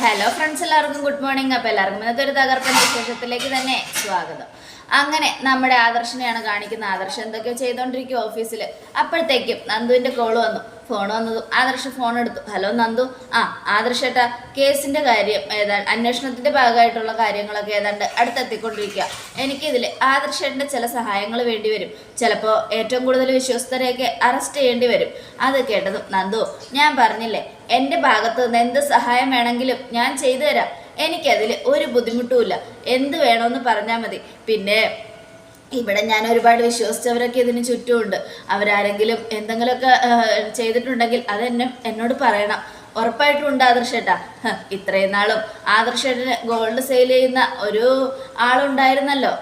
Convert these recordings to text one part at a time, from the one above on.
Hello friends എല്ലാവർക്കും good morning അപ്പോൾ എല്ലാവർക്കും ഇന്നത്തെ ഒരു തകർപ്പൻ വിശേഷത്തിലേക്ക് തന്നെ സ്വാഗതം. അങ്ങനെ നമ്മുടെ ആദർശനെയാണ് കാണിക്കുന്ന ആദർശം എന്തൊക്കെയോ ചെയ്തുകൊണ്ടിരിക്കും ഓഫീസിൽ അപ്പോഴത്തേക്കും നന്ദുവിന്റെ കോൾ വന്നു. ഫോൺ വന്നതും ആദർശ് ഫോൺ എടുത്തു. ഹലോ നന്ദു. ആ ആദർശേട്ടാ കേസിന്റെ കാര്യം ഏതാണ്ട് അന്വേഷണത്തിന്റെ ഭാഗമായിട്ടുള്ള കാര്യങ്ങളൊക്കെ ഏതാണ്ട് അടുത്തെത്തിക്കൊണ്ടിരിക്കുക എനിക്കിതിൽ ആദർശേട്ടന്റെ ചില സഹായങ്ങൾ വേണ്ടി വരും. ചിലപ്പോൾ ഏറ്റവും കൂടുതൽ വിശ്വസ്തരെയൊക്കെ അറസ്റ്റ് ചെയ്യേണ്ടി വരും. അത് കേട്ടതും നന്ദു ഞാൻ പറഞ്ഞില്ലേ എന്റെ ഭാഗത്ത് നിന്ന് എന്ത് സഹായം വേണമെങ്കിലും ഞാൻ ചെയ്തു തരാം. എനിക്കതിൽ ഒരു ബുദ്ധിമുട്ടുമില്ല. എന്ത് വേണമെന്ന് പറഞ്ഞാൽ മതി. പിന്നെ ഇവിടെ ഞാൻ ഒരുപാട് വിശ്വസിച്ചവരൊക്കെ ഇതിന് ചുറ്റുമുണ്ട്. അവരാരെങ്കിലും എന്തെങ്കിലുമൊക്കെ ചെയ്തിട്ടുണ്ടെങ്കിൽ അതെന്നെ എന്നോട് പറയണം. ഉറപ്പായിട്ടും ഉണ്ട് ആദർശേട്ടാ. ഇത്രയും നാളും ആദർശേട്ടന് ഗോൾഡ് സെയിൽ ചെയ്യുന്ന ഒരു ആളുണ്ടായിരുന്നല്ലോ.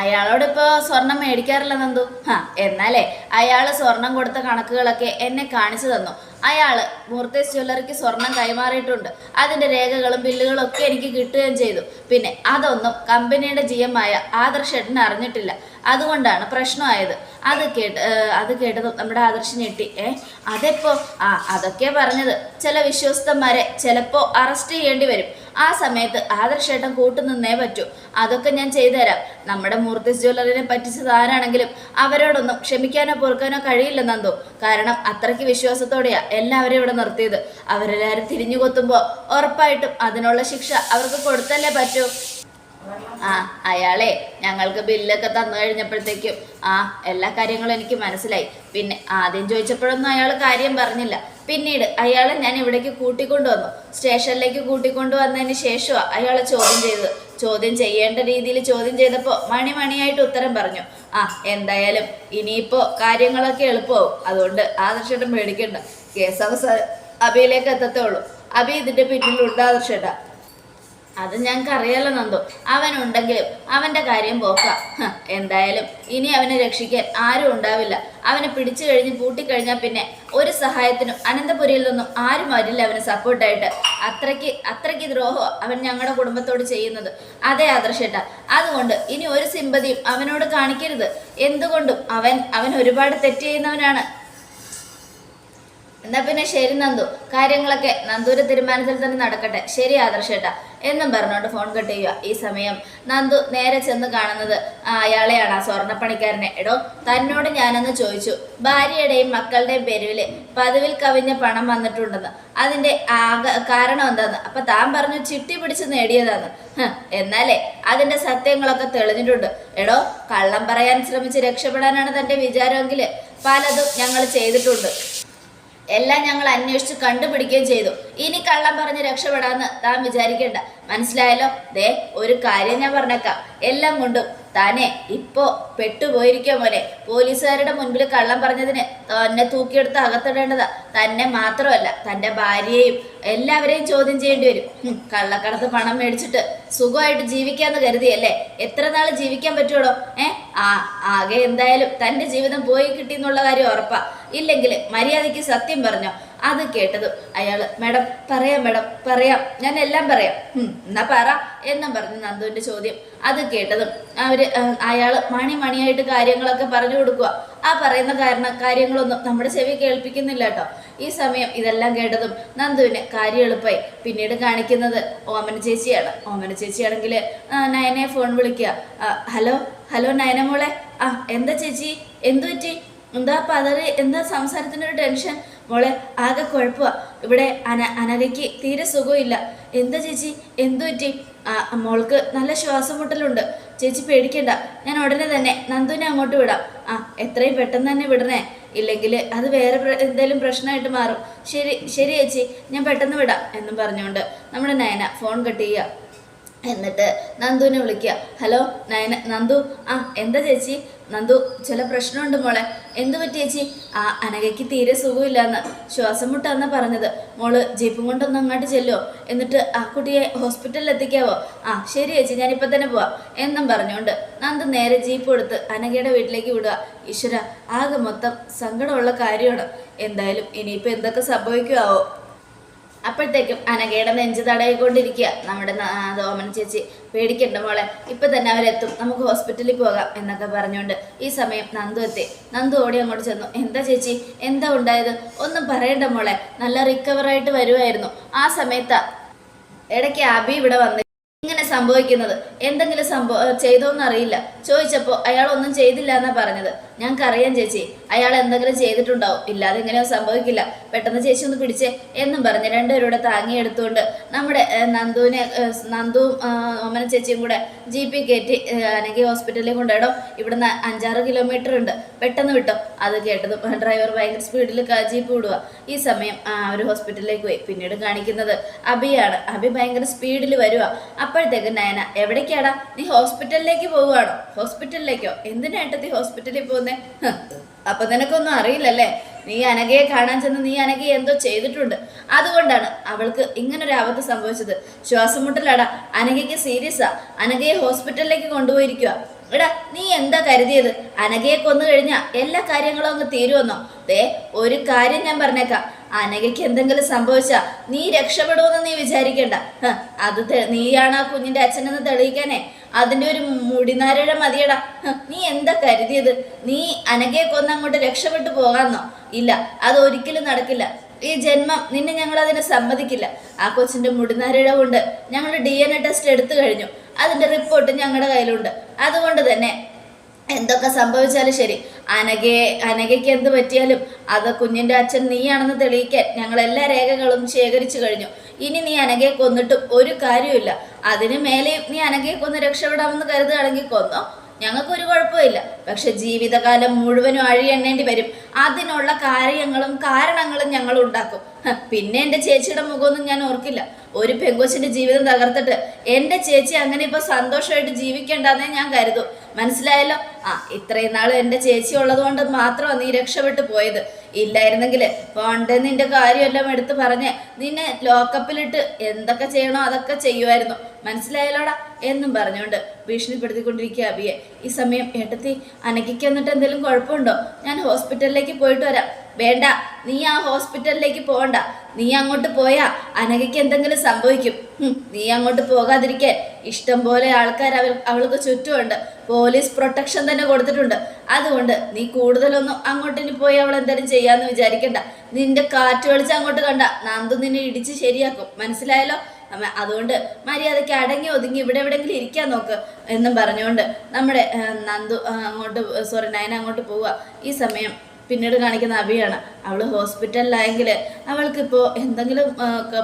അയാളോട് ഇപ്പോൾ സ്വർണം മേടിക്കാറില്ല നന്ദു. ഹാ എന്നാലേ അയാൾ സ്വർണം കൊടുത്ത കണക്കുകളൊക്കെ എന്നെ കാണിച്ചു തന്നു. അയാൾ മൂർത്തേസ് ജ്വല്ലറിക്ക് സ്വർണം കൈമാറിയിട്ടുണ്ട്. അതിന്റെ രേഖകളും ബില്ലുകളും ഒക്കെ എനിക്ക് കിട്ടുകയും ചെയ്തു. പിന്നെ അതൊന്നും കമ്പനിയുടെ ജി എം ആയ ആദർശേട്ടന് അറിഞ്ഞിട്ടില്ല. അതുകൊണ്ടാണ് പ്രശ്നമായത്. അത് കേട്ട് അത് കേട്ടത് നമ്മുടെ ആദർശ് ഞെട്ടി. ഏ അതെപ്പോ? ആ അതൊക്കെ പറഞ്ഞത് ചില വിശ്വസ്തന്മാരെ ചിലപ്പോ അറസ്റ്റ് ചെയ്യേണ്ടി വരും. ആ സമയത്ത് ആദർശേട്ടൻ കൂട്ടുനിന്നേ പറ്റൂ. അതൊക്കെ ഞാൻ ചെയ്തുതരാം. നമ്മുടെ മൂർത്തിസ് ജ്വല്ലറിനെ പറ്റിച്ചത് ആരാണെങ്കിലും അവരോടൊന്നും ക്ഷമിക്കാനോ പൊറുക്കാനോ കഴിയില്ല നന്ദു. കാരണം അത്രയ്ക്ക് വിശ്വാസത്തോടെയാ എല്ലാവരും ഇവിടെ നിർത്തിയത്. അവരെല്ലാവരും തിരിഞ്ഞു കൊത്തുമ്പോൾ ഉറപ്പായിട്ടും അതിനുള്ള ശിക്ഷ അവർക്ക് കൊടുത്തല്ലേ പറ്റൂ. ആ അയാളെ ഞങ്ങൾക്ക് ബില്ലൊക്കെ തന്നു കഴിഞ്ഞപ്പോഴത്തേക്കും ആ എല്ലാ കാര്യങ്ങളും എനിക്ക് മനസ്സിലായി. പിന്നെ ആദ്യം ചോദിച്ചപ്പോഴൊന്നും അയാൾ കാര്യം പറഞ്ഞില്ല. പിന്നീട് അയാളെ ഞാൻ ഇവിടേക്ക് കൂട്ടിക്കൊണ്ടുവന്നു. സ്റ്റേഷനിലേക്ക് കൂട്ടിക്കൊണ്ടു വന്നതിന് ശേഷമാണ് അയാളെ ചോദ്യം ചെയ്തത്. ചോദ്യം ചെയ്യേണ്ട രീതിയിൽ ചോദ്യം ചെയ്തപ്പോൾ മണി മണിയായിട്ട് ഉത്തരം പറഞ്ഞു. ആ എന്തായാലും ഇനിയിപ്പോൾ കാര്യങ്ങളൊക്കെ എളുപ്പമാവും. അതുകൊണ്ട് ആദർശേട്ടൻ പേടിക്കണ്ട. കേസ് അവസാനം അബിയിലേക്ക് എത്തത്തേ ഉള്ളൂ. അബി ഇതിന്റെ പിന്നിലുണ്ട് ആദർശേട്ടാ. അത് ഞങ്ങൾക്ക് അറിയാലോ നന്ദു. അവനുണ്ടെങ്കിലും അവന്റെ കാര്യം പോക്ക. എന്തായാലും ഇനി അവനെ രക്ഷിക്കാൻ ആരും ഉണ്ടാവില്ല. അവനെ പിടിച്ചു കഴിഞ്ഞ് പൂട്ടിക്കഴിഞ്ഞാൽ പിന്നെ ഒരു സഹായത്തിനും അനന്തപുരിയിൽ നിന്നും ആരും വരില്ല അവന് സപ്പോർട്ടായിട്ട്. അത്രയ്ക്ക് അത്രയ്ക്ക് ദ്രോഹം അവൻ ഞങ്ങളുടെ കുടുംബത്തോട് ചെയ്യുന്നത്. അതേ ആദർശേട്ട. അതുകൊണ്ട് ഇനി ഒരു സിമ്പതിയും അവനോട് കാണിക്കരുത്. എന്തുകൊണ്ടും അവൻ അവൻ ഒരുപാട് തെറ്റ് ചെയ്യുന്നവനാണ്. എന്നാ പിന്നെ ശരി നന്ദു. കാര്യങ്ങളൊക്കെ നന്ദൂരെ തീരുമാനത്തിൽ തന്നെ നടക്കട്ടെ. ശരി ആദർശേട്ടാ. എന്നും പറഞ്ഞുകൊണ്ട് ഫോൺ കട്ട് ചെയ്യുക. ഈ സമയം നന്ദു നേരെ ചെന്ന് കാണുന്നത് അയാളെയാണ് ആ സ്വർണപ്പണിക്കാരനെ. എടോ തന്നോട് ഞാനൊന്ന് ചോദിച്ചു. ഭാര്യയുടെയും മക്കളുടെയും പേരിൽ പതിവിൽ കവിഞ്ഞ പണം വന്നിട്ടുണ്ടെന്ന്. അതിന്റെ ആക കാരണം എന്താന്ന്? അപ്പൊ താൻ പറഞ്ഞു ചിട്ടി പിടിച്ച് നേടിയതാന്ന്. എന്നാലേ അതിന്റെ സത്യങ്ങളൊക്കെ തെളിഞ്ഞിട്ടുണ്ട്. എടോ കള്ളം പറയാൻ ശ്രമിച്ച് രക്ഷപ്പെടാനാണ് തന്റെ വിചാരമെങ്കിൽ പലതും ഞങ്ങൾ ചെയ്തിട്ടുണ്ട്. എല്ലാം ഞങ്ങൾ അന്വേഷിച്ച് കണ്ടുപിടിക്കുകയും ചെയ്തു. ഇനി കള്ളം പറഞ്ഞ് രക്ഷപ്പെടാന്ന് താൻ വിചാരിക്കണ്ട. മനസ്സിലായല്ലോ? ദേ ഒരു കാര്യം ഞാൻ പറഞ്ഞേക്കാം. എല്ലാം കൊണ്ടും താനെ ഇപ്പോ പെട്ടുപോയിരിക്കോ മോനെ. പോലീസുകാരുടെ മുൻപിൽ കള്ളം പറഞ്ഞതിന് തന്നെ തൂക്കിയെടുത്ത് അകത്തിടേണ്ടതാ. തന്നെ മാത്രമല്ല തന്റെ ഭാര്യയെയും എല്ലാവരെയും ചോദ്യം ചെയ്യേണ്ടി വരും. കള്ളക്കടത്ത് പണം മേടിച്ചിട്ട് സുഖമായിട്ട് ജീവിക്കാന്ന് കരുതിയല്ലേ? എത്ര നാൾ ജീവിക്കാൻ പറ്റുള്ളൂ ഏ? ആ ആകെ എന്തായാലും തന്റെ ജീവിതം പോയി കിട്ടി എന്നുള്ള കാര്യം ഉറപ്പാ. ഇല്ലെങ്കിൽ മര്യാദയ്ക്ക് സത്യം പറഞ്ഞോ. അത് കേട്ടത്. അയാൾ മേഡം പറയാം മേഡം പറയാം. ഞാൻ എല്ലാം പറയാം. "ഹും, എന്നാ പറ. എന്നും പറഞ്ഞു നന്ദുവിന്റെ ചോദ്യം. അത് കേട്ടതും അവർ അയാൾ മണി മണിയായിട്ട് കാര്യങ്ങളൊക്കെ പറഞ്ഞു കൊടുക്കുക ആ പറയുന്ന കാരണം കാര്യങ്ങളൊന്നും നമ്മുടെ ചെവി കേൾപ്പിക്കുന്നില്ല കേട്ടോ ഈ സമയം ഇതെല്ലാം കേട്ടതും നന്ദുവിന് കാര്യം എളുപ്പമായി പിന്നീട് കാണിക്കുന്നത് ഓമന ചേച്ചിയാണ്. ഓമന ചേച്ചിയാണെങ്കിൽ നയനെ ഫോൺ വിളിക്കുക. ഹലോ ഹലോ നയന മോളെ. ആ എന്താ ചേച്ചി? എന്തു പറ്റി എന്താ പതറി എന്താ സംസാരത്തിനൊരു ടെൻഷൻ? മോളെ ആകെ കുഴപ്പമാ ഇവിടെ അന അനലയ്ക്ക് തീരെ സുഖമില്ല. എന്താ ചേച്ചി? എന്തു പറ്റി? മോൾക്ക് നല്ല ശ്വാസം മുട്ടലുണ്ട് ചേച്ചി പേടിക്കണ്ട. ഞാൻ ഉടനെ തന്നെ നന്ദുവിനെ അങ്ങോട്ട് വിടാം. ആ എത്രയും പെട്ടെന്ന് തന്നെ വിടണേ. ഇല്ലെങ്കിൽ അത് വേറെ എന്തെങ്കിലും പ്രശ്നമായിട്ട് മാറും. ശരി ശരി ചേച്ചി ഞാൻ പെട്ടെന്ന് വിടാം എന്നും പറഞ്ഞുകൊണ്ട് നമ്മുടെ നയന ഫോൺ കട്ട് ചെയ്യുക. എന്നിട്ട് നന്ദുവിനെ വിളിക്കുക. ഹലോ നയന നന്ദു ആ എന്താ ചേച്ചി? നന്ദു ചില പ്രശ്നമുണ്ട് മോളെ. എന്തു പറ്റി ചേച്ചി? ആ അനഘയ്ക്ക് തീരെ സുഖമില്ലാന്ന് ശ്വാസം മുട്ടാന്ന് പറഞ്ഞത്. മോൾ ജീപ്പും കൊണ്ടൊന്ന് അങ്ങോട്ട് ചെല്ലോ. എന്നിട്ട് ആ കുട്ടിയെ ഹോസ്പിറ്റലിൽ എത്തിക്കാവോ? ആ ശരി ചേച്ചി ഞാനിപ്പോൾ തന്നെ പോവാം. എന്നും പറഞ്ഞുകൊണ്ട് നന്ദ നേരെ ജീപ്പ് കൊടുത്ത് അനഘയുടെ വീട്ടിലേക്ക് വിടുക. ഈശ്വര ആകെ മൊത്തം സങ്കടമുള്ള കാര്യമാണ്. എന്തായാലും ഇനിയിപ്പോൾ എന്തൊക്കെ സംഭവിക്കുമാവോ അപ്പോഴത്തേക്കും അനഘയുടെ നെഞ്ച് തടയിക്കൊണ്ടിരിക്കുക. നമ്മുടെ ഓമൻ ചേച്ചി പേടിക്കണ്ട മോളെ ഇപ്പൊ തന്നെ അവരെത്തും. നമുക്ക് ഹോസ്പിറ്റലിൽ പോകാം എന്നൊക്കെ പറഞ്ഞുകൊണ്ട് ഈ സമയം നന്ദു എത്തി. നന്ദു ഓടി അങ്ങോട്ട് ചെന്നു. എന്താ ചേച്ചി? എന്താ ഉണ്ടായത്? ഒന്നും പറയണ്ട മോളെ. നല്ല റിക്കവർ ആയിട്ട് വരുമായിരുന്നു ആ സമയത്താ ഇടയ്ക്ക് അബി ഇവിടെ വന്ന് ഇങ്ങനെ സംഭവിക്കുന്നത്. എന്തെങ്കിലും സംഭവ ചെയ്തോന്നറിയില്ല. ചോദിച്ചപ്പോൾ അയാൾ ഒന്നും ചെയ്തില്ല എന്നാ പറഞ്ഞത്. ഞങ്ങൾക്കറിയാം ചേച്ചി. അയാൾ എന്തെങ്കിലും ചെയ്തിട്ടുണ്ടാവും. ഇല്ലാതെ ഇങ്ങനെയൊന്നും സംഭവിക്കില്ല. പെട്ടെന്ന് ചേച്ചി ഒന്ന് പിടിച്ചേ എന്നും പറഞ്ഞ് രണ്ടുപേരൂടെ താങ്ങിയെടുത്തുകൊണ്ട് നമ്മുടെ നന്ദുവിനെ നന്ദുവും ഓമന ചേച്ചിയും കൂടെ ജി പി കയറ്റി അല്ലെങ്കിൽ ഹോസ്പിറ്റലിൽ കൊണ്ടിടും ഇവിടുന്ന് അഞ്ചാറ് കിലോമീറ്റർ ഉണ്ട്. പെട്ടെന്ന് വിട്ടോ? അത് കേട്ടത് ഡ്രൈവർ ഭയങ്കര സ്പീഡിൽ ജീപ്പ് വിടുക ഈ സമയം അവർ ഹോസ്പിറ്റലിലേക്ക് പോയി. പിന്നീട് കാണിക്കുന്നത് അബിയാണ്. അബി ഭയങ്കര സ്പീഡിൽ വരുക അപ്പോഴത്തേക്ക് നയന എവിടേക്കാടാ? നീ ഹോസ്പിറ്റലിലേക്ക് പോവുകയാണോ? ഹോസ്പിറ്റലിലേക്കോ? എന്തിനായിട്ട് നീ ഹോസ്പിറ്റലിൽ പോകുന്നേ ഹ്, അപ്പൊ നിനക്കൊന്നും അറിയില്ലല്ലേ? നീ അനഘയെ കാണാൻ ചെന്ന് നീ അനഘയെ എന്തോ ചെയ്തിട്ടുണ്ട്. അതുകൊണ്ടാണ് അവൾക്ക് ഇങ്ങനൊരു ആപത്ത് സംഭവിച്ചത്. ശ്വാസം മുട്ടലാടാ അനഘയ്ക്ക് സീരിയസാ. അനഘയെ ഹോസ്പിറ്റലിലേക്ക് കൊണ്ടുപോയിരിക്കുക എടാ നീ എന്താ കരുതിയത്? അനഘയെ കൊന്നു കഴിഞ്ഞാ എല്ലാ കാര്യങ്ങളും അങ്ങ് തീരുമെന്നോ? ദേ ഒരു കാര്യം ഞാൻ പറഞ്ഞേക്കാം. അനഘയ്ക്ക് എന്തെങ്കിലും സംഭവിച്ചാ നീ രക്ഷപ്പെടുമെന്ന് നീ വിചാരിക്കണ്ട. അത് നീയാണ് ആ കുഞ്ഞിന്റെ അച്ഛനെന്ന് തെളിയിക്കാനേ? അതിന്റെ ഒരു മുടിനാരയുടെ മതിയടാ. നീ എന്താ കരുതിയത്? നീ അനകയെ കൊന്ന് അങ്ങോട്ട് രക്ഷപ്പെട്ടു പോകാന്നോ ഇല്ല അത് ഒരിക്കലും നടക്കില്ല. ഈ ജന്മം നിന്നെ ഞങ്ങൾ അതിനെ സമ്മതിക്കില്ല. ആ കൊച്ചിന്റെ മുടിനാരയുടെ കൊണ്ട് ഞങ്ങൾ ഡി എൻ എ ടെസ്റ്റ് എടുത്തു കഴിഞ്ഞു. അതിന്റെ റിപ്പോർട്ട് ഞങ്ങളുടെ കയ്യിലുണ്ട്. അതുകൊണ്ട് തന്നെ എന്തൊക്കെ സംഭവിച്ചാലും ശരി അനഘയെ അനഘയ്ക്ക് എന്ത് പറ്റിയാലും അത് കുഞ്ഞിന്റെ അച്ഛൻ നീയാണെന്ന് തെളിയിക്കാൻ ഞങ്ങൾ എല്ലാ രേഖകളും ശേഖരിച്ചു കഴിഞ്ഞു. ഇനി നീ അനഘയെ കൊന്നിട്ട് ഒരു കാര്യമില്ല അതിന് മേലെ നീ അനഘയെ കൊന്ന് രക്ഷപ്പെടാമെന്ന് കരുതുകയാണെങ്കിൽ കൊന്നോ. ഞങ്ങൾക്കൊരു കുഴപ്പമില്ല പക്ഷെ ജീവിതകാലം മുഴുവനും അഴിയെണ്ണേണ്ടി വരും. അതിനുള്ള കാര്യങ്ങളും കാരണങ്ങളും ഞങ്ങൾ ഉണ്ടാക്കും. പിന്നെ എന്റെ ചേച്ചിയുടെ മുഖമൊന്നും ഞാൻ ഓർക്കില്ല. ഒരു പെങ്കോച്ചിന്റെ ജീവിതം തകർത്തിട്ട് എന്റെ ചേച്ചി അങ്ങനെ ഇപ്പൊ സന്തോഷമായിട്ട് ജീവിക്കണ്ടെന്നേ ഞാൻ കരുതും. മനസ്സിലായല്ലോ? ആ ഇത്രയും നാൾ എന്റെ ചേച്ചി ഉള്ളത് കൊണ്ട് മാത്രമാണ് നീ രക്ഷപ്പെട്ടു പോയത്. ഇല്ലായിരുന്നെങ്കിൽ പോണ്ടേ നിന്റെ കാര്യമെല്ലാം എടുത്ത് പറഞ്ഞ് നിന്നെ ലോക്കപ്പിലിട്ട് എന്തൊക്കെ ചെയ്യണോ അതൊക്കെ ചെയ്യുമായിരുന്നു. മനസ്സിലായല്ലോടാ? എന്നും പറഞ്ഞുകൊണ്ട് ഭീഷണിപ്പെടുത്തിക്കൊണ്ടിരിക്കുക അബിയെ. ഈ സമയം ഏട്ടത്തി അനക്കിക്ക് എന്നിട്ട് എന്തെങ്കിലും കുഴപ്പമുണ്ടോ? ഞാൻ ഹോസ്പിറ്റലിലേക്ക് പോയിട്ട് വരാം. വേണ്ട നീ ആ ഹോസ്പിറ്റലിലേക്ക് പോകണ്ട. നീ അങ്ങോട്ട് പോയാ അനഘയ്ക്ക് എന്തെങ്കിലും സംഭവിക്കും. നീ അങ്ങോട്ട് പോകാതിരിക്കാൻ ഇഷ്ടം പോലെ ആൾക്കാർ അവൾ അവൾക്ക് ചുറ്റുമുണ്ട്. പോലീസ് പ്രൊട്ടക്ഷൻ തന്നെ കൊടുത്തിട്ടുണ്ട്. അതുകൊണ്ട് നീ കൂടുതലൊന്നും അങ്ങോട്ടിന് പോയി അവൾ എന്തെങ്കിലും ചെയ്യാന്ന് വിചാരിക്കണ്ട. നിന്റെ കാറ്റ് വെളിച്ച് അങ്ങോട്ട് കണ്ട നന്ദു നിന്നെ ഇടിച്ച് ശരിയാക്കും. മനസ്സിലായല്ലോ? അതുകൊണ്ട് മര്യാദയ്ക്ക് അടങ്ങി ഒതുങ്ങി ഇവിടെ എവിടെയെങ്കിലും ഇരിക്കാൻ നോക്ക് എന്നും പറഞ്ഞുകൊണ്ട് നമ്മുടെ നന്ദു അങ്ങോട്ട് സോറി നയന അങ്ങോട്ട് പോവുക. ഈ സമയം പിന്നീട് കാണിക്കുന്ന അബിയാണ് അവൾ ഹോസ്പിറ്റലിലായെങ്കിൽ അവൾക്കിപ്പോൾ എന്തെങ്കിലും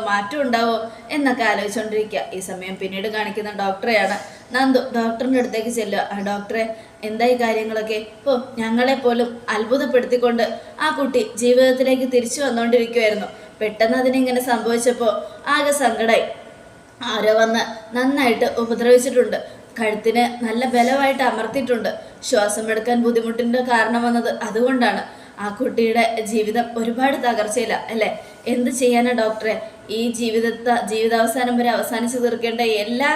മാറ്റം ഉണ്ടാവോ എന്നൊക്കെ ആലോചിച്ചുകൊണ്ടിരിക്കുക ഈ സമയം പിന്നീട് കാണിക്കുന്ന ഡോക്ടറെയാണ് നന്ദു. ഡോക്ടറിന്റെ അടുത്തേക്ക് ചെല്ലുക. ആ ഡോക്ടറെ എന്തായി കാര്യങ്ങളൊക്കെ? ഇപ്പോൾ ഞങ്ങളെപ്പോലും അത്ഭുതപ്പെടുത്തിക്കൊണ്ട് ആ കുട്ടി ജീവിതത്തിലേക്ക് തിരിച്ചു വന്നുകൊണ്ടിരിക്കുമായിരുന്നു പെട്ടെന്ന് അതിനിങ്ങനെ സംഭവിച്ചപ്പോൾ ആകെ സങ്കടമായി ആരോ വന്ന് നന്നായിട്ട് ഉപദ്രവിച്ചിട്ടുണ്ട്. കഴുത്തിന് നല്ല ബലമായിട്ട് അമർത്തിയിട്ടുണ്ട്. ശ്വാസം എടുക്കാൻ ബുദ്ധിമുട്ടിന്റെ കാരണം വന്നത് അതുകൊണ്ടാണ്. ആ കുട്ടിയുടെ ജീവിതം ഒരുപാട് തകർച്ചയില്ല അല്ലേ? എന്ത് ചെയ്യാനാ ഡോക്ടറെ? ഈ ജീവിതത്തെ ജീവിതാവസാനം വരെ അവസാനിച്ചു തീർക്കേണ്ട എല്ലാ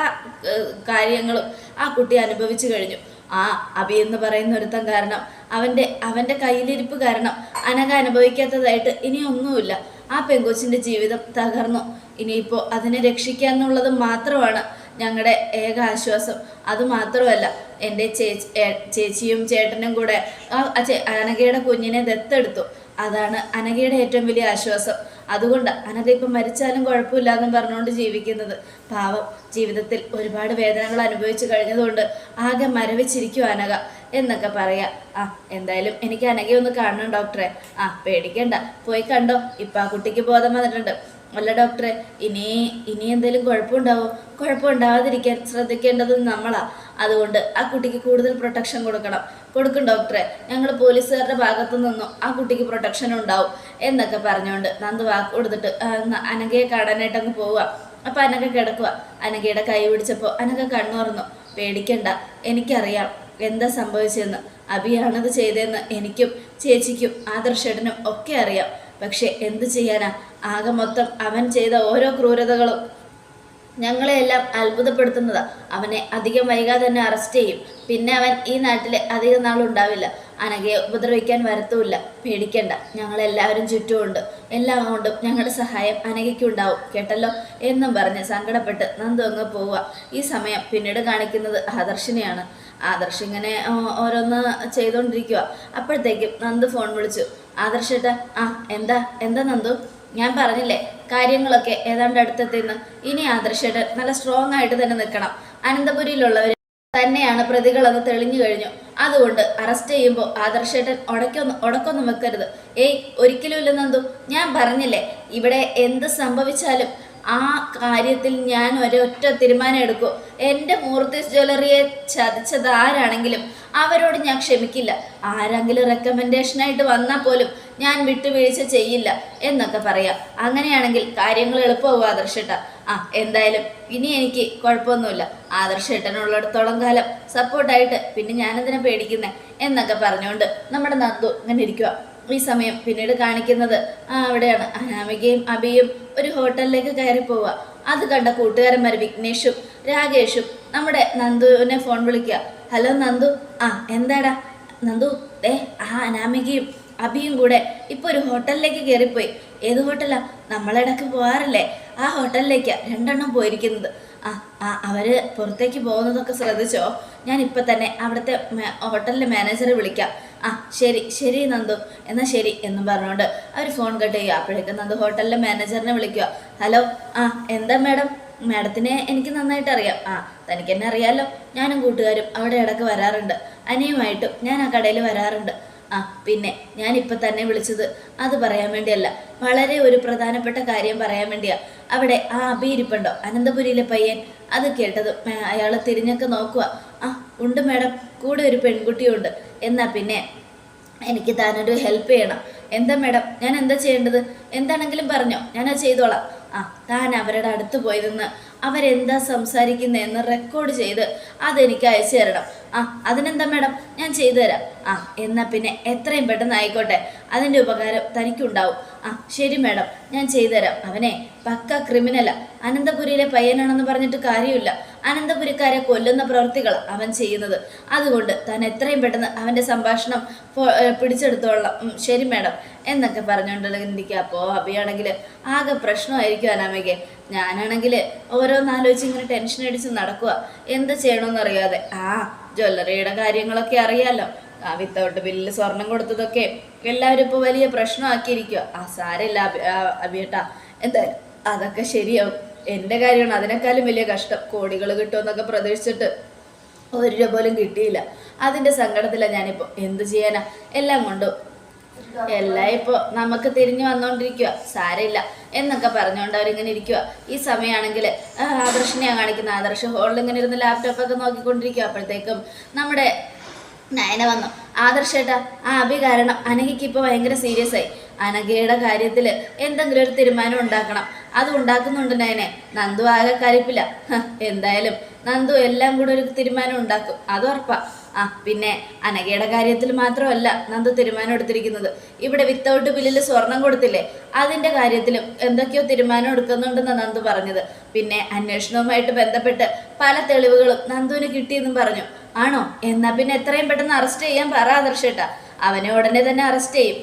കാര്യങ്ങളും ആ കുട്ടി അനുഭവിച്ചു കഴിഞ്ഞു. ആ അബി എന്ന് പറയുന്ന ഒരുത്തൻ കാരണം അവന്റെ അവന്റെ കയ്യിലിരിപ്പ് കാരണം അനഘ അനുഭവിക്കാത്തതായിട്ട് ഇനി ഒന്നുമില്ല. ആ പെങ്കൊച്ചിന്റെ ജീവിതം തകർന്നു. ഇനിയിപ്പോൾ അതിനെ രക്ഷിക്കുക എന്നുള്ളത് മാത്രമാണ് ഞങ്ങളുടെ ഏക ആശ്വാസം അതുമാത്രമല്ല എന്റെ ചേച്ചി ചേച്ചിയും ചേട്ടനും കൂടെ അനഘയുടെ കുഞ്ഞിനെ ദത്തെടുത്തു. അതാണ് അനഘയുടെ ഏറ്റവും വലിയ ആശ്വാസം. അതുകൊണ്ട് അനഘ ഇപ്പം മരിച്ചാലും കുഴപ്പമില്ല എന്നും പറഞ്ഞുകൊണ്ട് ജീവിക്കുന്നത്. പാവം ജീവിതത്തിൽ ഒരുപാട് വേദനകൾ അനുഭവിച്ചു കഴിഞ്ഞതുകൊണ്ട് ആകെ മരവിച്ചിരിക്കും അനഘ എന്നൊക്കെ പറയാം. ആ എന്തായാലും എനിക്ക് അനകയൊന്ന് കാണണം ഡോക്ടറെ. ആ പേടിക്കണ്ട. പോയി കണ്ടോ? ഇപ്പം ആ കുട്ടിക്ക് ബോധം വന്നിട്ടുണ്ട്. അല്ല ഡോക്ടറെ ഇനി ഇനി എന്തെങ്കിലും കുഴപ്പമുണ്ടാവോ? കുഴപ്പമുണ്ടാവാതിരിക്കാൻ ശ്രദ്ധിക്കേണ്ടത് നമ്മളാ. അതുകൊണ്ട് ആ കുട്ടിക്ക് കൂടുതൽ പ്രൊട്ടക്ഷൻ കൊടുക്കണം. കൊടുക്കും ഡോക്ടറെ. ഞങ്ങൾ പോലീസുകാരുടെ ഭാഗത്തു നിന്നും ആ കുട്ടിക്ക് പ്രൊട്ടക്ഷൻ ഉണ്ടാവും എന്നൊക്കെ പറഞ്ഞുകൊണ്ട് നന്ദ് വാക്ക് കൊടുത്തിട്ട് അനകയെ കാണാനായിട്ട് അങ്ങ് പോവുക. അപ്പം അനഘ കിടക്കുക അനഘയുടെ കൈ പിടിച്ചപ്പോൾ അനഘ കണ്ണു തുറന്നു പേടിക്കണ്ട എനിക്കറിയാം എന്താ സംഭവിച്ചതെന്ന്. അഭിയാണത് ചെയ്തതെന്ന് എനിക്കും ചേച്ചിക്കും ആദർശേട്ടനും ഒക്കെ അറിയാം. പക്ഷെ എന്ത് ചെയ്യാനാ? ആകെ മൊത്തം അവൻ ചെയ്ത ഓരോ ക്രൂരതകളും ഞങ്ങളെയെല്ലാം അത്ഭുതപ്പെടുത്തുന്നതാ. അവനെ അധികം വൈകാതെ തന്നെ അറസ്റ്റ് ചെയ്യും. പിന്നെ അവൻ ഈ നാട്ടിലെ അധികം നാളുണ്ടാവില്ല അനഘയെ ഉപദ്രവിക്കാൻ വരത്തുമില്ല. പേടിക്കണ്ട. ഞങ്ങളെല്ലാവരും ചുറ്റുമുണ്ട്. എല്ലാം കൊണ്ടും ഞങ്ങളുടെ സഹായം അനഘയ്ക്കുണ്ടാവും. കേട്ടല്ലോ? എന്നും പറഞ്ഞ് സങ്കടപ്പെട്ട് നന്ദു അങ്ങ് പോവുക. ഈ സമയം പിന്നീട് കാണിക്കുന്നത് ആദർശിനെയാണ്. ആദർശ് ഇങ്ങനെ ഓരോന്ന് ചെയ്തുകൊണ്ടിരിക്കുക അപ്പോഴത്തേക്കും നന്ദു ഫോൺ വിളിച്ചു. ആദർശേട്ടാ ആ എന്താ? എന്താ നന്ദു? ഞാൻ പറഞ്ഞില്ലേ കാര്യങ്ങളൊക്കെ ഏതാണ്ട് അടുത്തെത്തിന്ന്. ഇനി ആദർശയുടെ നല്ല സ്ട്രോങ് ആയിട്ട് തന്നെ നിൽക്കണം. അനന്തപുരിയിലുള്ളവർ തന്നെയാണ് പ്രതികളെന്ന് തെളിഞ്ഞു കഴിഞ്ഞു. അതുകൊണ്ട് അറസ്റ്റ് ചെയ്യുമ്പോൾ ആദർശേട്ടൻ ഉടക്കൊന്ന് ഉടക്കൊന്നും വെക്കരുത്. ഏയ് ഒരിക്കലും ഇല്ലെന്നെന്തു? ഞാൻ പറഞ്ഞില്ലേ ഇവിടെ എന്ത് സംഭവിച്ചാലും ആ കാര്യത്തിൽ ഞാൻ ഒരൊറ്റ തീരുമാനം എടുക്കും. എന്റെ മൂർത്തിസ് ജ്വല്ലറിയെ ചതിച്ചത് ആരാണെങ്കിലും അവരോട് ഞാൻ ക്ഷമിക്കില്ല. ആരെങ്കിലും റെക്കമെൻഡേഷനായിട്ട് വന്നാൽ പോലും ഞാൻ വിട്ടുവീഴ്ച ചെയ്യില്ല എന്നൊക്കെ പറയാം. അങ്ങനെയാണെങ്കിൽ കാര്യങ്ങൾ എളുപ്പമാവും ആദർശേട്ട. ആ എന്തായാലും ഇനി എനിക്ക് കുഴപ്പമൊന്നുമില്ല. ആദർശേട്ടനുള്ളിടത്തോളം കാലം സപ്പോർട്ടായിട്ട് പിന്നെ ഞാനെന്തിനാ പേടിക്കുന്നത് എന്നൊക്കെ പറഞ്ഞുകൊണ്ട് നമ്മുടെ നന്ദു ഇങ്ങനെ ഇരിക്കുക ഈ സമയം പിന്നീട് കാണിക്കുന്നത്. അവിടെയാണ്. അനാമികയും അബിയും ഒരു ഹോട്ടലിലേക്ക് കയറി പോവുക. അത് കണ്ട കൂട്ടുകാരന്മാർ വിഘ്നേഷും രാകേഷും നമ്മുടെ നന്ദുവിനെ ഫോൺ വിളിക്കുക. ഹലോ നന്ദു. ആ എന്താടാ? നന്ദു ഏ ആ അനാമികയും അബിയും കൂടെ ഇപ്പൊ ഒരു ഹോട്ടലിലേക്ക് കയറിപ്പോയി. ഏത് ഹോട്ടലാ? നമ്മളിടക്ക് പോകാറില്ലേ ആ ഹോട്ടലിലേക്കാ രണ്ടെണ്ണം പോയിരിക്കുന്നത്. ആ ആ അവർ പുറത്തേക്ക് പോകുന്നതൊക്കെ ശ്രദ്ധിച്ചോ? ഞാൻ ഇപ്പൊ തന്നെ അവിടുത്തെ ഹോട്ടലിലെ മാനേജറെ വിളിക്കാം. ആ ശരി ശരി നന്ദു. എന്നാ ശരി എന്നും പറഞ്ഞുകൊണ്ട് അവർ ഫോൺ കട്ട് ചെയ്യുക. അപ്പോഴേക്കും നന്ദു ഹോട്ടലിലെ മാനേജറിനെ വിളിക്കുക. ഹലോ ആ എന്താ മാഡം? മാഡത്തിനെ എനിക്ക് നന്നായിട്ട് അറിയാം. ആ തനിക്ക് എന്നെ അറിയാലോ. ഞാനും കൂട്ടുകാരും അവിടെ ഇടയ്ക്ക് വരാറുണ്ട്. അനിയുമായിട്ടും ഞാൻ ആ കടയിൽ വരാറുണ്ട്. ആ പിന്നെ ഞാൻ ഞാനിപ്പോൾ തന്നെ വിളിച്ചത്. അത് പറയാൻ വേണ്ടിയല്ല. വളരെ ഒരു പ്രധാനപ്പെട്ട കാര്യം പറയാൻ വേണ്ടിയാ. അവിടെ ആ അബി ഇരിപ്പുണ്ടോ? അനന്തപുരിയിലെ പയ്യൻ? അത് കേട്ടത് അയാളെ തിരിഞ്ഞൊക്കെ നോക്കുക ആ ഉണ്ട് മാഡം. കൂടെ ഒരു പെൺകുട്ടിയുണ്ട്. എന്നാ പിന്നെ എനിക്ക് താനൊരു ഹെൽപ്പ് ചെയ്യണം. എന്താ മാഡം? ഞാൻ എന്താ ചെയ്യേണ്ടത്? എന്താണെങ്കിലും പറഞ്ഞോ. ഞാനത് ചെയ്തോളാം. ആ താൻ അവരുടെ അടുത്ത് പോയി നിന്ന് അവരെന്താ സംസാരിക്കുന്നതെന്ന് റെക്കോർഡ് ചെയ്ത് അതെനിക്ക് അയച്ചു തരണം. ആ അതിനെന്താ മാഡം ഞാൻ ചെയ്തു തരാം. ആ എന്നാൽ പിന്നെ എത്രയും പെട്ടെന്ന് ആയിക്കോട്ടെ. അതിന്റെ ഉപകാരം തനിക്കുണ്ടാവും. ആ ശരി മാഡം ഞാൻ ചെയ്തു തരാം. അവനെ പക്ക ക്രിമിനലാ അനന്തപുരിയിലെ പയ്യനാണെന്ന് പറഞ്ഞിട്ട് കാര്യമില്ല. അനന്തപുരിക്കാരെ കൊല്ലുന്ന പ്രവൃത്തികൾ അവൻ ചെയ്യുന്നത്. അതുകൊണ്ട് താൻ എത്രയും പെട്ടെന്ന് അവന്റെ സംഭാഷണം പിടിച്ചെടുത്തോളാം. ശരി മാഡം. എന്നൊക്കെ പറഞ്ഞുകൊണ്ടിരിക്കുക. അപ്പോൾ അഭിയാണെങ്കിൽ ആകെ പ്രശ്നമായിരിക്കും അനാമയ്ക്ക് ഞാനാണെങ്കിൽ ഓരോന്നാലോചിച്ച് ഇങ്ങനെ ടെൻഷൻ അടിച്ച് നടക്കുക എന്ത് ചെയ്യണമെന്ന് അറിയാതെ ആ ജ്വല്ലറിയുടെ കാര്യങ്ങളൊക്കെ അറിയാലോ. ആ വിത്തൗട്ട് ബില്ലിൽ സ്വർണം കൊടുത്തതൊക്കെ എല്ലാവരും ഇപ്പോൾ വലിയ പ്രശ്നമാക്കിയിരിക്കുക ആ സാരമില്ല അഭി അഭിയേട്ടാ എന്തായാലും അതൊക്കെ ശരിയാവും. എന്റെ കാര്യമാണ്. അതിനേക്കാളും വലിയ കഷ്ടം. കോടികൾ കിട്ടുമെന്നൊക്കെ പ്രതീക്ഷിച്ചിട്ട് ഒരു രൂപ പോലും കിട്ടിയില്ല. അതിന്റെ സങ്കടത്തിലാണ് ഞാനിപ്പോൾ എന്ത് ചെയ്യാനാ? എല്ലാം കൊണ്ടും. എല്ലാം ഇപ്പോൾ നമുക്ക് തിരിഞ്ഞു വന്നുകൊണ്ടിരിക്കുക സാരമില്ല. എന്നൊക്കെ പറഞ്ഞുകൊണ്ട് അവരിങ്ങനെ ഇരിക്കുക ഈ സമയമാണെങ്കിൽ ആദർശനെയാണ് കാണിക്കുന്ന ആദർശ് ഹോളിൽ ഇങ്ങനെ ഇരുന്ന് ലാപ്ടോപ്പൊക്കെ നോക്കിക്കൊണ്ടിരിക്കുക അപ്പോഴത്തേക്കും നമ്മുടെ നയന വന്നു. ആദർശേട്ടാ ആ അഭി കാരണം അനഘയ്ക്ക് ഇപ്പോൾ ഭയങ്കര സീരിയസ് ആയി. അനഘയുടെ കാര്യത്തിൽ എന്തെങ്കിലും ഒരു തീരുമാനം ഉണ്ടാക്കണം. അത് ഉണ്ടാക്കുന്നുണ്ട് നയനെ. നന്ദു ആകെ കരിപ്പില്ല എന്തായാലും നന്ദു എല്ലാം കൂടെ ഒരു തീരുമാനം ഉണ്ടാക്കും. അത് ഉറപ്പാ. ആ പിന്നെ അനഘയുടെ കാര്യത്തിൽ മാത്രമല്ല നന്ദു തീരുമാനം എടുത്തിരിക്കുന്നത്. ഇവിടെ വിത്തൗട്ട് ബില്ലിൽ സ്വർണം കൊടുത്തില്ലേ? അതിന്റെ കാര്യത്തിലും എന്തൊക്കെയോ തീരുമാനം എടുക്കുന്നുണ്ടെന്ന് നന്ദു പറഞ്ഞത്. പിന്നെ അന്വേഷണവുമായിട്ട് ബന്ധപ്പെട്ട് പല തെളിവുകളും നന്ദുവിന് കിട്ടിയെന്നും പറഞ്ഞു. ആണോ? എന്നാൽ പിന്നെ എത്രയും പെട്ടെന്ന് അറസ്റ്റ് ചെയ്യാൻ പറ ആദർശേട്ടാ. അവനെ ഉടനെ തന്നെ അറസ്റ്റ് ചെയ്യും.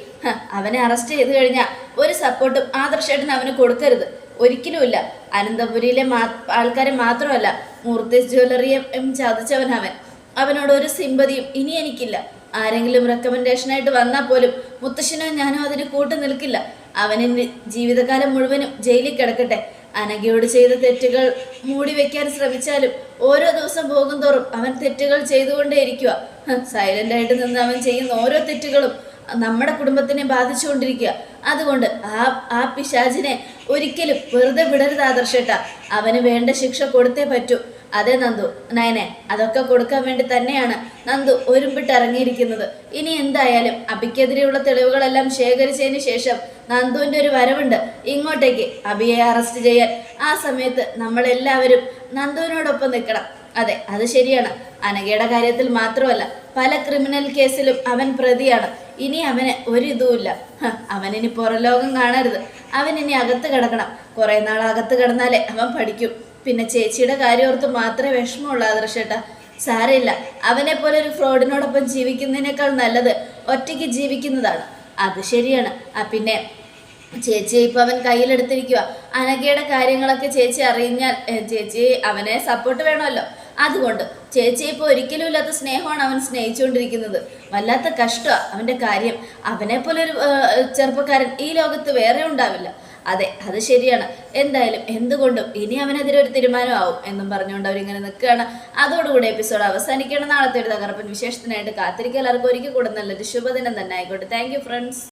അവനെ അറസ്റ്റ് ചെയ്ത് കഴിഞ്ഞാൽ ഒരു സപ്പോർട്ടും ആദർശേട്ടൻ അവന് കൊടുക്കരുത്. ഒരിക്കലുമില്ല. അനന്തപുരിയിലെ മാ ആൾക്കാരെ മാത്രമല്ല മൂർത്തി ജ്വല്ലറിയെ ചതിച്ചവൻ അവൻ. അവനോട് ഒരു സിമ്പതിയും ഇനി എനിക്കില്ല. ആരെങ്കിലും റെക്കമെൻഡേഷനായിട്ട് വന്നാൽ പോലും മുത്തശ്ശനോ ഞാനോ അതിന് കൂട്ടു നിൽക്കില്ല. അവനെ ജീവിതകാലം മുഴുവനും ജയിലിൽ കിടക്കട്ടെ. അനഘയോട് ചെയ്ത തെറ്റുകൾ മൂടി വെക്കാൻ ശ്രമിച്ചാലും ഓരോ ദിവസം പോകും തോറും അവൻ തെറ്റുകൾ ചെയ്തുകൊണ്ടേയിരിക്കുക. സൈലന്റ് ആയിട്ട് നിന്ന് അവൻ ചെയ്യുന്ന ഓരോ തെറ്റുകളും നമ്മുടെ കുടുംബത്തിനെ ബാധിച്ചുകൊണ്ടിരിക്കുക. അതുകൊണ്ട് ആ ആ പിശാചിനെ ഒരിക്കലും വെറുതെ വിടരുത് ആദർശേട്ട. അവന് വേണ്ട ശിക്ഷ കൊടുത്തേ പറ്റൂ. അതെ നന്ദു. നയനെ അതൊക്കെ കൊടുക്കാൻ വേണ്ടി തന്നെയാണ് നന്ദു ഒരുമ്പിട്ട് ഇറങ്ങിയിരിക്കുന്നത് ഇനി എന്തായാലും അബിക്കെതിരെയുള്ള തെളിവുകളെല്ലാം ശേഖരിച്ചതിന് ശേഷം നന്ദുവിന്റെ ഒരു വരവുണ്ട്. ഇങ്ങോട്ടേക്ക് അബിയെ അറസ്റ്റ് ചെയ്യാൻ. ആ സമയത്ത് നമ്മളെല്ലാവരും നന്ദുവിനോടൊപ്പം നിൽക്കണം. അതെ അത് ശരിയാണ്. അനഘയുടെ കാര്യത്തിൽ മാത്രമല്ല പല ക്രിമിനൽ കേസിലും അവൻ പ്രതിയാണ്. ഇനി അവന് ഒരു ഇതുമില്ല. ഹ, അവനിനി പുറലോകം കാണരുത്. അവൻ ഇനി അകത്ത് കിടക്കണം. കുറെ നാൾ അകത്ത് കിടന്നാലേ അവൻ പഠിക്കും. പിന്നെ ചേച്ചിയുടെ കാര്യം ഓർത്ത് മാത്രമേ വിഷമമുള്ളൂ ആദർശേട്ടാ സാരമില്ല. അവനെ പോലെ ഒരു ഫ്രോഡിനോടൊപ്പം ജീവിക്കുന്നതിനേക്കാൾ നല്ലത് ഒറ്റയ്ക്ക് ജീവിക്കുന്നതാണ്. അത് ശരിയാണ്. ആ പിന്നെ ചേച്ചി ഇപ്പൊ അവൻ കയ്യിലെടുത്തിരിക്കുക അനഘയുടെ കാര്യങ്ങളൊക്കെ ചേച്ചി അറിഞ്ഞാൽ ചേച്ചി അവനെ സപ്പോർട്ട് വേണമല്ലോ. അതുകൊണ്ട് ചേച്ചി ഇപ്പോൾ ഒരിക്കലും ഇല്ലാത്ത സ്നേഹമാണ് അവൻ സ്നേഹിച്ചുകൊണ്ടിരിക്കുന്നത്. വല്ലാത്ത കഷ്ടമാണ് അവന്റെ കാര്യം. അവനെ പോലെ ഒരു ചെറുപ്പക്കാരൻ ഈ ലോകത്ത് വേറെ ഉണ്ടാവില്ല. അതെ അത് ശരിയാണ്. എന്തായാലും എന്തുകൊണ്ടും ഇനി അവനെതിരെ ഒരു തീരുമാനമാവും എന്നും പറഞ്ഞുകൊണ്ട് അവരിങ്ങനെ നിൽക്കുകയാണ്. അതോടുകൂടി എപ്പിസോഡ് അവസാനിക്കണം നാളത്തെ ഒരു തകർപ്പൻ വിശേഷത്തിനായിട്ട് കാത്തിരിക്കുക. എല്ലാവർക്കും ഒരിക്കൽ കൂടെ നല്ലൊരു ശുഭദിനം തന്നെ ആയിക്കോട്ടെ. Thank friends